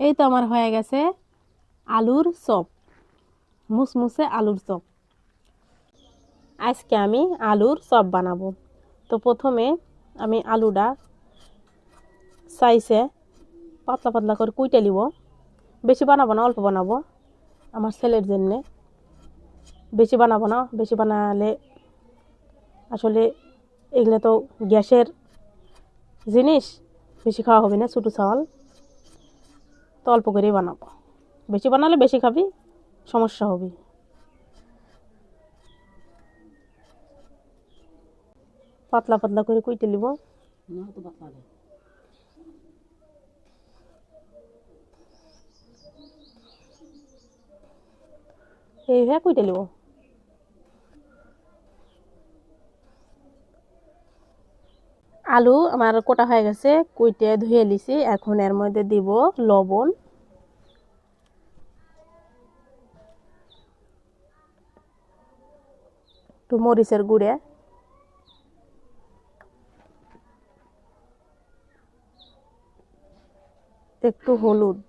এই তো আমার হয়ে গেছে আলুর চপ, মুসমুসে আলুর চপ। আজকে আমি আলুর চপ বানাবো। তো প্রথমে আমি আলুটা সাইজে পাতলা পাতলা করে কুইটে নিব। বেশি বানাবো না, অল্প বানাবো। আমার ছেলের জন্যে বেশি বানাবো না, বেশি বানালে আসলে এগুলো তো গ্যাসের জিনিস, বেশি খাওয়া হবে না, ছোটো চাওয়াল তো অল্প করেই বানাবো। বেশি বানালে বেশি খাবি সমস্যা হবে পাতলা পাতলা করে কুইটে নিব। এইভাবে কুইটে নিব। আলু আমার কোটা হয়ে গেছে কুইটে ধুয়ে লিছি এখন এর মধ্যে দিব লবণ। একটু মরিচের গুঁড়ে। একটু হলুদ।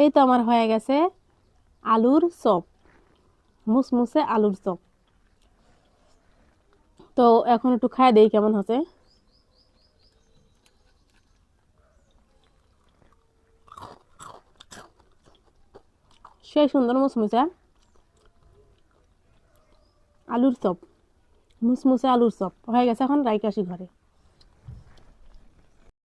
এই তো আমার হয়ে গেছে আলুর চপ, মুসমুসে আলুর চপ। তো এখন একটু খাই দেই কেমন হচ্ছে। সেই সুন্দর মুসমুসে আলুর চপ, মুসমুসে আলুর চপ। হয়ে গেছে এখন রাইকাশি ঘরে।